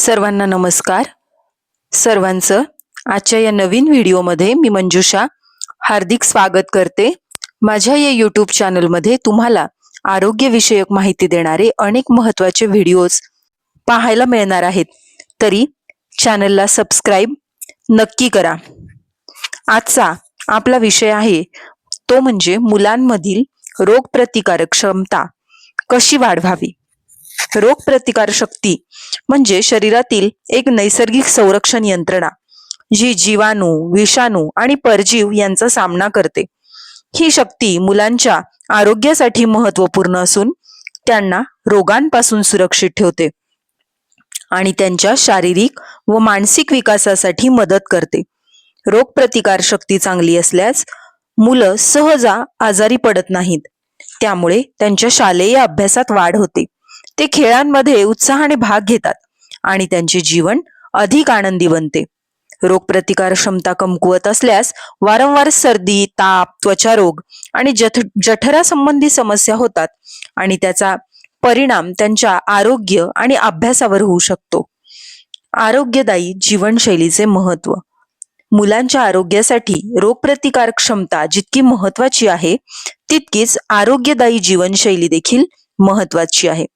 सर्वांना नमस्कार. सर्वांचं आजच्या या नवीन व्हिडिओमध्ये मी मंजुषा हार्दिक स्वागत करते. माझ्या या यूट्यूब चॅनलमध्ये तुम्हाला आरोग्यविषयक माहिती देणारे अनेक महत्त्वाचे व्हिडिओज पाहायला मिळणार आहेत. तरी चॅनलला सबस्क्राईब नक्की करा. आजचा आपला विषय आहे तो म्हणजे मुलांमधील रोगप्रतिकारक क्षमता कशी वाढवावी? रोगप्रतिकार शक्ती म्हणजे शरीरातील एक नैसर्गिक संरक्षण यंत्रणा जी जीवाणू विषाणू आणि परजीव यांचा सामना करते. ही शक्ती मुलांच्या आरोग्यासाठी महत्त्वपूर्ण असून त्यांना रोगांपासून सुरक्षित ठेवते आणि त्यांच्या शारीरिक व मानसिक विकासासाठी मदत करते. रोगप्रतिकार शक्ती चांगली असल्यास मुलं सहजा आजारी पडत नाहीत. त्यामुळे त्यांच्या शालेय अभ्यासात वाढ होते. ते खेळांमध्ये उत्साहाने भाग घेतात आणि त्यांचे जीवन अधिक आनंदी बनते. रोगप्रतिकार क्षमता कमकुवत असल्यास वारंवार सर्दी ताप त्वचारोग आणि जठ जठरा संबंधी समस्या होतात आणि त्याचा परिणाम त्यांच्या आरोग्य आणि अभ्यासावर होऊ शकतो. आरोग्यदायी जीवनशैलीचे महत्त्व मुलांच्या आरोग्यासाठी रोगप्रतिकार क्षमता जितकी महत्वाची आहे तितकीच आरोग्यदायी जीवनशैली देखील महत्वाची आहे.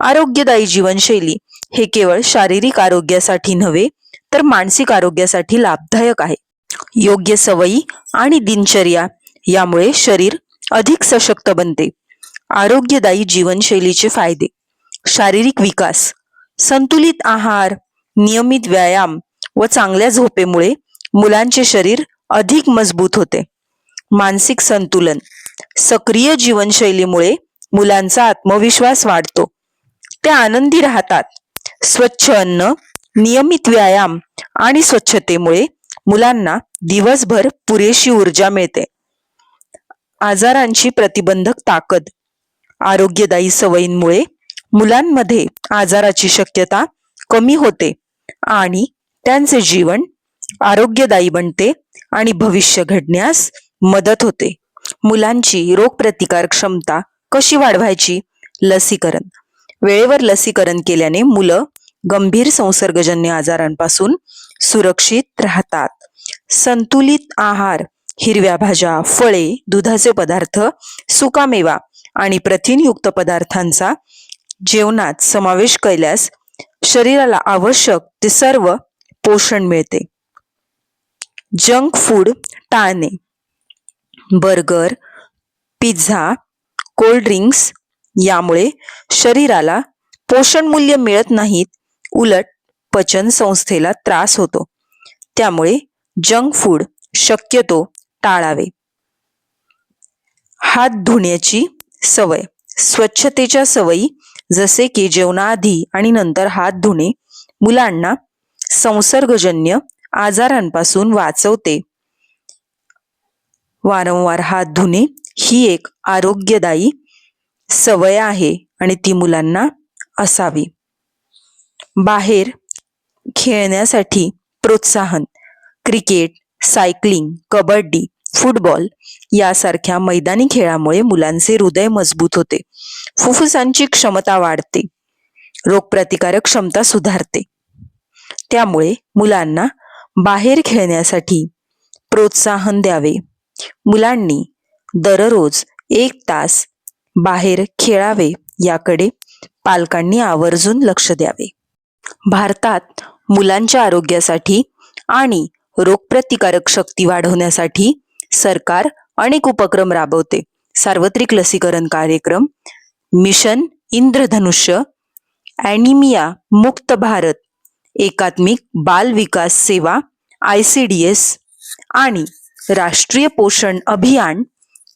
आरोग्यदायी जीवनशैली हे केवळ शारीरिक आरोग्यासाठी नव्हे तर मानसिक आरोग्यासाठी लाभदायक आहे. योग्य सवयी आणि दिनचर्या यामुळे शरीर अधिक सशक्त बनते. आरोग्यदायी जीवनशैलीचे फायदे. शारीरिक विकास संतुलित आहार नियमित व्यायाम व चांगल्या झोपेमुळे मुलांचे शरीर अधिक मजबूत होते. मानसिक संतुलन सक्रिय जीवनशैलीमुळे मुलांचा आत्मविश्वास वाढतो. ते आनंदी राहतात. स्वच्छ अन्न नियमित व्यायाम आणि स्वच्छतेमुळे मुलांना दिवसभर पुरेशी ऊर्जा मिळते. आजारांची प्रतिबंधक ताकद आरोग्यदायी सवयींमुळे मुलांमध्ये आजाराची शक्यता कमी होते आणि त्यांचे जीवन आरोग्यदायी बनते आणि भविष्य घडण्यास मदत होते. मुलांची रोगप्रतिकार क्षमता कशी वाढवायची? लसीकरण वेळेवर लसीकरण केल्याने मुलं गंभीर संसर्गजन्य आजारांपासून सुरक्षित राहतात. संतुलित आहार हिरव्या भाज्या फळे दुधाचे पदार्थ सुकामेवा आणि प्रथिनयुक्त पदार्थांचा जेवणात समावेश केल्यास शरीराला आवश्यक ते सर्व पोषण मिळते. जंक फूड टाळणे. बर्गर पिझ्झा कोल्ड ड्रिंक्स यामुळे शरीराला पोषण मूल्य मिळत नाहीत उलट पचन संस्थेला त्रास होतो. त्यामुळे जंक फूड शक्यतो टाळावे. हात धुण्याची सवय. स्वच्छतेच्या सवयी जसे की जेवणाआधी आणि नंतर हात धुणे मुलांना संसर्गजन्य आजारांपासून वाचवते. वारंवार हात धुणे ही एक आरोग्यदायी सवय आहे आणि ती मुलांना असावी. बाहेर खेळण्यासाठी प्रोत्साहन क्रिकेट सायकलिंग कबड्डी फुटबॉल यासारख्या मैदानी खेळामुळे मुलांचे हृदय मजबूत होते. फुफ्फुसांची क्षमता वाढते. रोगप्रतिकारक क्षमता सुधारते. त्यामुळे मुलांना बाहेर खेळण्यासाठी प्रोत्साहन द्यावे. मुलांनी दररोज एक तास बाहेर खेळावे याकडे पालकांनी आवर्जून लक्ष द्यावे. भारतात मुलांच्या आरोग्यासाठी आणि रोगप्रतिकारक शक्ती वाढवण्यासाठी सरकार अनेक उपक्रम राबवते. सार्वत्रिक लसीकरण कार्यक्रम मिशन इंद्रधनुष्य ॲनिमिया मुक्त भारत एकात्मिक बाल विकास सेवा आय सी डी एस आणि राष्ट्रीय पोषण अभियान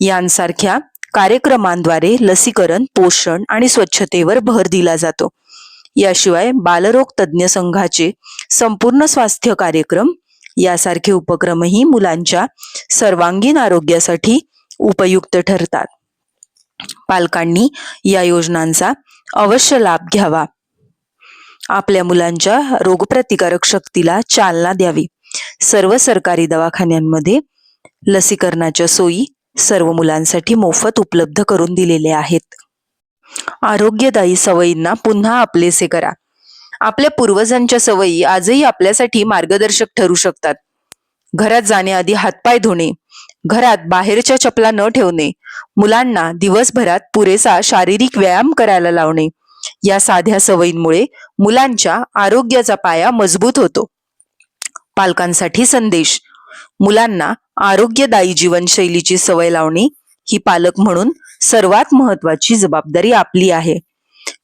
यांसारख्या कार्यक्रमांद्वारे लसीकरण पोषण आणि स्वच्छतेवर भर दिला जातो. याशिवाय बालरोग तज्ज्ञ संघाचे संपूर्ण स्वास्थ्य कार्यक्रम यासारखे उपक्रमही मुलांच्या सर्वांगीण आरोग्यासाठी उपयुक्त ठरतात. पालकांनी या योजनांचा अवश्य लाभ घ्यावा. आपल्या मुलांच्या रोगप्रतिकारक शक्तीला चालना द्यावी. सर्व सरकारी दवाखान्यांमध्ये लसीकरणाच्या सोयी सर्व मुलांसाठी मोफत उपलब्ध करून दिलेले आहेत. आरोग्यदायी सवयींना पुन्हा आपलेसे करा. आपल्या पूर्वजांच्या सवयी आजही आपल्यासाठी मार्गदर्शक ठरू शकतात. घरात जाण्याआधी हातपाय धुणे घरात बाहेरच्या चपला न ठेवणे मुलांना दिवसभरात पुरेसा शारीरिक व्यायाम करायला लावणे या साध्या सवयींमुळे मुलांच्या आरोग्याचा पाया मजबूत होतो. पालकांसाठी संदेश मुलांना आरोग्यदायी जीवनशैलीची सवय लावणे ही पालक म्हणून सर्वात महत्वाची जबाबदारी आपली आहे.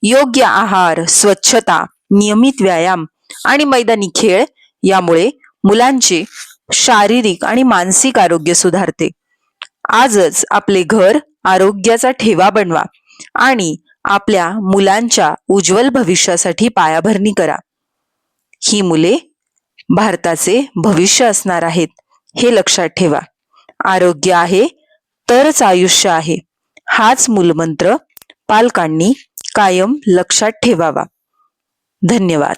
योग्य आहार स्वच्छता नियमित व्यायाम आणि मैदानी खेळ यामुळे मुलांचे शारीरिक आणि मानसिक आरोग्य सुधारते. आजच आपले घर आरोग्याचा ठेवा बनवा आणि आपल्या मुलांच्या उज्ज्वल भविष्यासाठी पायाभरणी करा. ही मुले भारताचे भविष्य असणार आहेत. हे लक्षात ठेवा. आरोग्य आहे तरच आयुष्य आहे. हाच मूलमंत्र पालकांनी कायम लक्षात ठेवावा. धन्यवाद.